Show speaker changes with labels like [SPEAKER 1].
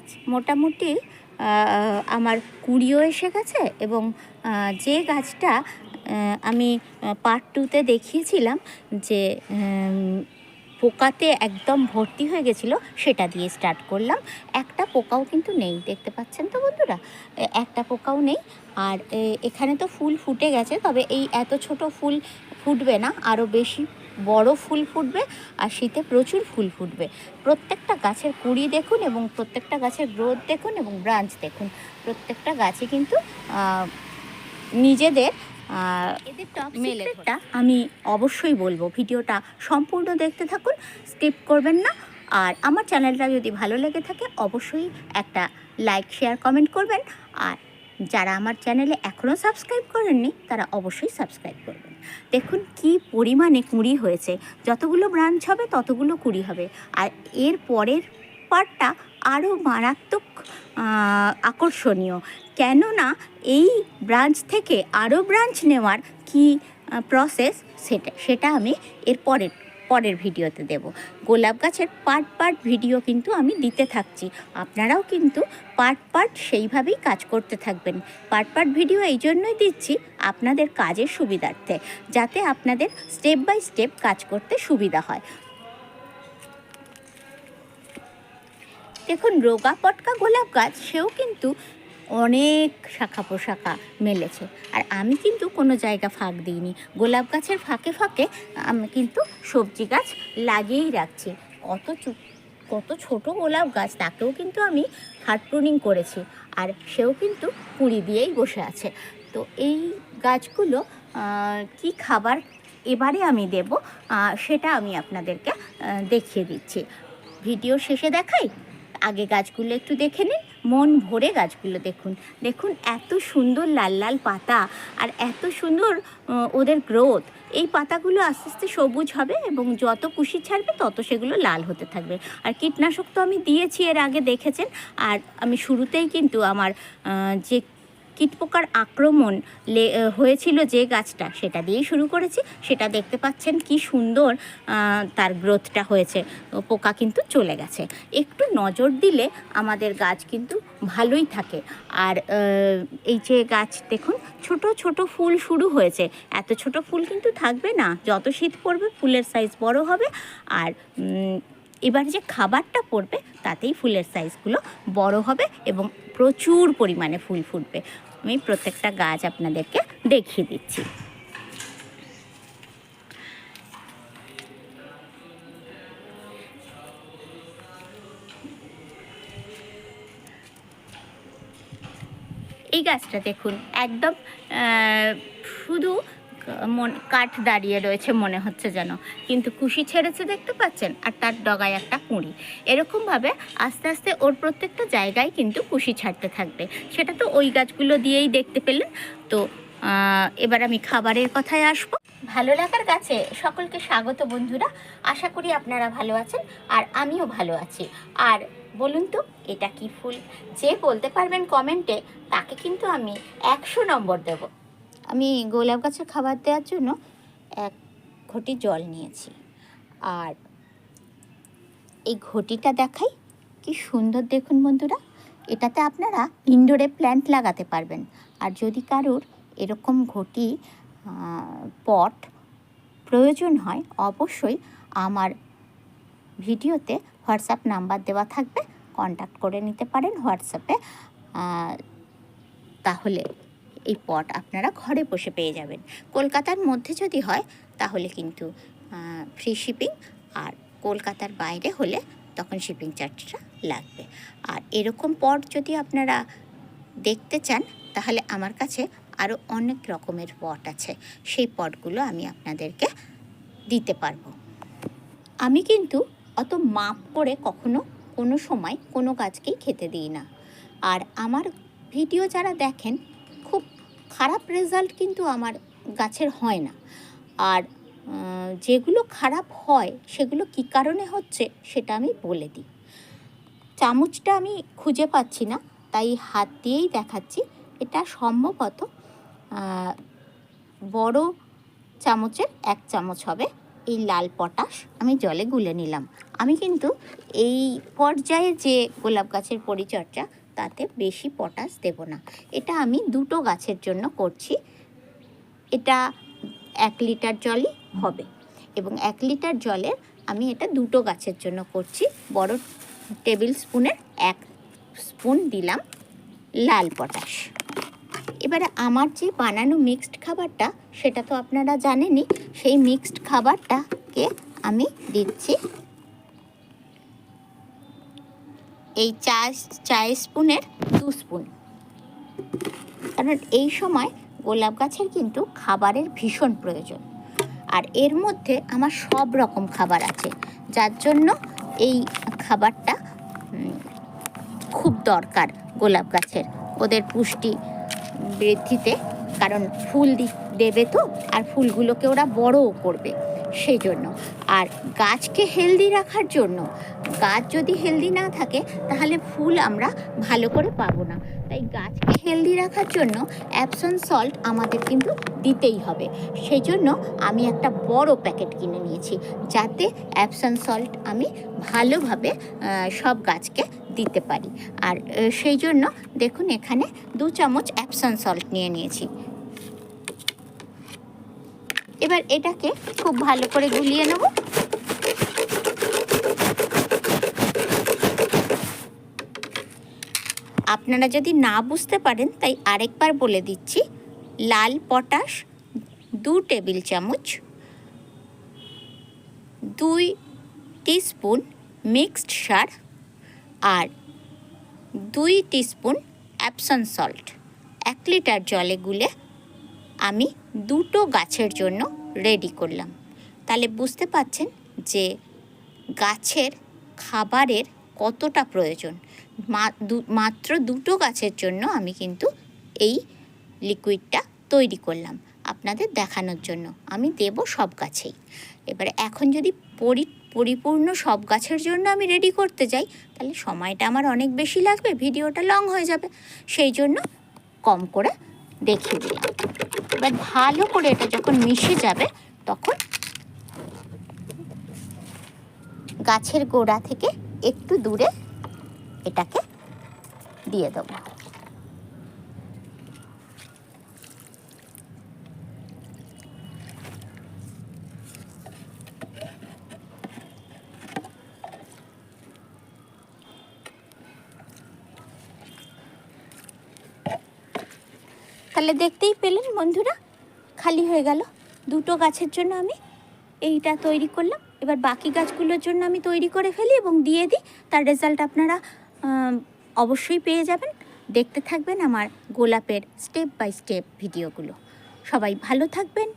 [SPEAKER 1] গাছ মোটামুটি আমার কুড়িও এসে গেছে এবং যে গাছটা আমি পার্ট টুতে দেখিয়েছিলাম যে পোকাতে একদম ভর্তি হয়ে গেছিল, সেটা দিয়ে স্টার্ট করলাম। একটা পোকাও কিন্তু নেই, দেখতে পাচ্ছেন তো বন্ধুরা? একটা পোকাও নেই। আর এখানে তো ফুল ফুটে গেছে, তবে এই এত ছোট ফুল ফুটবে না আরও বেশি বড় ফুল ফুটবে আর শীতে প্রচুর ফুল ফুটবে। প্রত্যেকটা গাছের কুড়ি দেখুন এবং প্রত্যেকটা গাছের গ্রোথ দেখুন এবং ব্রাঞ্চ দেখুন। প্রত্যেকটা গাছে কিন্তু নিজেদের আহ,
[SPEAKER 2] এদের টপ
[SPEAKER 1] মেলে আমি অবশ্যই বলব ভিডিওটা সম্পূর্ণ দেখতে থাকুন স্কিপ করবেন না। আর আমার চ্যানেলটা যদি ভালো লেগে থাকে অবশ্যই একটা লাইক শেয়ার কমেন্ট করবেন। আর যারা আমার চ্যানেলে এখনও সাবস্ক্রাইব করেননি, তারা অবশ্যই সাবস্ক্রাইব করবেন। দেখুন কি পরিমাণে কুঁড়ি হয়েছে। যতগুলো ব্রাঞ্চ হবে, ততগুলো কুঁড়ি হবে। আর এর পরের পার্টটা আরও মারাত্মক আকর্ষণীয়। কেননা এই ব্রাঞ্চ থেকে আরও ব্রাঞ্চ নেওয়ার কি প্রসেস সেটা সেটা আমি এর পরের পরের ভিডিওতে দেব। গোলাপ গাছের পার্ট পার্ট ভিডিও কিন্তু আমি দিতে থাকছি। আপনারাও কিন্তু পার্ট পার্ট সেইভাবেই কাজ করতে থাকবেন। পার্ট পার্ট ভিডিও এই জন্যই দিচ্ছি আপনাদের কাজের সুবিধার্থে, যাতে আপনাদের স্টেপ বাই স্টেপ কাজ করতে সুবিধা হয়। দেখুন, রোগা পটকা গোলাপ গাছ, সেও কিন্তু অনেক শাখা পোশাখা মেলেছে। আর আমি কিন্তু কোনো জায়গা ফাঁক দিইনি। গোলাপ গাছের ফাঁকে ফাঁকে আমি কিন্তু সবজি গাছ লাগিয়েই রাখছি। কত চু- কত ছোট গোলাপ গাছ, তাকেও কিন্তু আমি হার্ড প্রুনিং করেছি। আর সেও কিন্তু কুড়ি দিয়েই বসে আছে। তো এই গাছগুলো কি খাবার এবারে আমি দেব সেটা আমি আপনাদেরকে দেখিয়ে দিচ্ছি। ভিডিও শেষে দেখাই। আগে গাছগুলো একটু দেখে নিন। মন ভরে গাছগুলো দেখুন। দেখুন এত সুন্দর লাল লাল পাতা আর এত সুন্দর ওদের গ্রোথ এই পাতাগুলো আস্তে আস্তে সবুজ হবে এবং যত কুশি ছাড়বে তত সেগুলো লাল হতে থাকবে। আর কীটনাশক তো আমি দিয়েছি, এর আগে দেখেছেন। আর আমি শুরুতেই কিন্তু আমার যে কীটপোকার আক্রমণ হয়েছিল যে গাছটা, সেটা দিয়েই শুরু করেছি। সেটা দেখতে পাচ্ছেন কি সুন্দর তার গ্রোথটা হয়েছে। পোকা কিন্তু চলে গেছে। একটু নজর দিলে আমাদের গাছ কিন্তু ভালোই থাকে। আর এই যে গাছ, দেখুন, ছোট ছোট ফুল শুরু হয়েছে। এত ছোট ফুল কিন্তু থাকবে না। যত শীত পড়বে, ফুলের সাইজ বড় হবে। আর এবার যে খাবারটা পড়বে, তাতেই ফুলের সাইজগুলো বড় হবে এবং প্রচুর পরিমাণে ফুল ফুটবে। আমি প্রত্যেকটা গাছ আপনাদেরকে দেখিয়ে দিচ্ছি। এই গাছটা দেখুন, একদম শুধু কাঠ দাঁড়িয়ে রয়েছে মনে হচ্ছে যেন। কিন্তু কুশি ছেড়েছে দেখতে পাচ্ছেন? আর তার ডগায় একটা কুঁড়ি। এরকমভাবে আস্তে আস্তে ওর প্রত্যেকটা জায়গায় কিন্তু কুশি ছাড়তে থাকবে। সেটা তো ওই গাছগুলো দিয়েই দেখতে পেলেন। তো এবার আমি খাবারের কথায় আসব। ভালো লাগার গাছে সকলকে স্বাগত বন্ধুরা। আশা করি আপনারা ভালো আছেন আর আমিও ভালো আছি। আর বলুন তো, এটা কি ফুল? যে বলতে পারবেন কমেন্টে, তাকে কিন্তু আমি একশো নম্বর দেব। আমি গোলাপ গাছের খাবার দেওয়ার জন্য এক ঘটি জল নিয়েছি। আর এই ঘটিটা দেখাই, কি সুন্দর দেখুন বন্ধুরা। এটাতে আপনারা ইনডোরে প্ল্যান্ট লাগাতে পারবেন। আর যদি কারোর এরকম ঘটি পট প্রয়োজন হয়, অবশ্যই আমার ভিডিওতে হোয়াটসঅ্যাপ নাম্বার দেওয়া থাকবে। কন্ট্যাক্ট করে নিতে পারেন হোয়াটসঅ্যাপে। তাহলে এই পট আপনারা ঘরে বসে পেয়ে যাবেন। কলকাতার মধ্যে যদি হয়, তাহলে কিন্তু ফ্রি শিপিং আর কলকাতার বাইরে হলে তখন শিপিং চার্জটা লাগবে। আর এরকম পট যদি আপনারা দেখতে চান, তাহলে আমার কাছে আরও অনেক রকমের পট আছে। সেই পটগুলো আমি আপনাদেরকে দিতে পারব। আমি কিন্তু অত মাপ করে কখনো কোনো সময় কোনো গাছকেই খেতে দিই না। আর আমার ভিডিও যারা দেখেন খারাপ রেজাল্ট কিন্তু আমার গাছের হয় না। আর যেগুলো খারাপ হয়, সেগুলো কী কারণে হচ্ছে সেটা আমি বলে দিই। চামচটা আমি খুঁজে পাচ্ছি না, তাই হাত দিয়েই দেখাচ্ছি। এটা সম্ভবত বড় চামচের এক চামচ হবে। এই লাল পটাশ আমি জলে গুলে নিলাম। আমি কিন্তু এই পর্যায়ে যে গোলাপ গাছের পরিচর্যা তাতে বেশি পটাশ দেব না। এটা আমি দুটো গাছের জন্য করছি। এটা এক লিটার জলই হবে এবং এক লিটার জলের আমি এটা দুটো গাছের জন্য করছি। বড় টেবিল স্পুনের এক স্পুন দিলাম লাল পটাশ। এবারে আমার যে বানানো মিক্সড খাবারটা, সেটা তো আপনারা জানেনই, সেই মিক্সড খাবারটাকে আমি দিচ্ছি এই চা চায়ের স্পুনের দু স্পুন। কারণ এই সময় গোলাপ গাছের কিন্তু খাবারের ভীষণ প্রয়োজন। আর এর মধ্যে আমার সব রকম খাবার আছে, যার জন্য এই খাবারটা খুব দরকার গোলাপ গাছের। ওদের পুষ্টি বৃদ্ধিতে কারণ ফুল দি- দেবে তো, আর ফুলগুলোকে ওরা বড়ও করবে সেই জন্য আর গাছকে হেলদি রাখার জন্য, গাছ যদি হেলদি না থাকে, তাহলে ফুল আমরা ভালো করে পাবো না। তাই গাছকে হেলদি রাখার জন্য অ্যাপসন সল্ট আমাদের কিন্তু দিতেই হবে। সেই জন্য আমি একটা বড় প্যাকেট কিনে নিয়েছি, যাতে অ্যাপসন সল্ট আমি ভালোভাবে সব গাছকে দিতে পারি। আর সেই জন্য দেখুন এখানে দু চামচ অ্যাপসন সল্ট নিয়ে নিয়েছি। এবার এটাকে খুব ভালো করে গুলিয়ে নেব। আপনারা যদি না বুঝতে পারেন, তাই আরেকবার বলে দিচ্ছি। লাল পটাশ দু টেবিল চামচ, দুই টিস্পুন মিক্সড সার আর দুই টিস্পুন অ্যাপসন সল্ট এক লিটার জলে গুলে আমি দুটো গাছের জন্য রেডি করলাম। তাহলে বুঝতে পাচ্ছেন যে গাছের খাবারের কতটা প্রয়োজন। মাত্র দুটো গাছের জন্য আমি কিন্তু এই লিকুইডটা তৈরি করলাম আপনাদের দেখানোর জন্য। আমি দেব সব গাছেই। এবারে এখন যদি পরি পরিপূর্ণ সব গাছের জন্য আমি রেডি করতে যাই। তাহলে সময়টা আমার অনেক বেশি লাগবে, ভিডিওটা লং হয়ে যাবে। সেই জন্য কম করে দেখিয়ে দিলাম। এবার ভালো করে এটা যখন মিশে যাবে, তখন গাছের গোড়া থেকে একটু দূরে এটাকে দিয়ে দেবো। তাহলে দেখতেই পেলেন বন্ধুরা, খালি হয়ে গেল। দুটো গাছের জন্য আমি এইটা তৈরি করলাম। এবার বাকি গাছগুলোর জন্য আমি তৈরি করে ফেলি এবং দিয়ে দিই। তার রেজাল্ট আপনারা অবশ্যই পেয়ে যাবেন। দেখতে থাকবেন আমার গোলাপের স্টেপ বাই স্টেপ ভিডিওগুলো সবাই ভালো থাকবেন।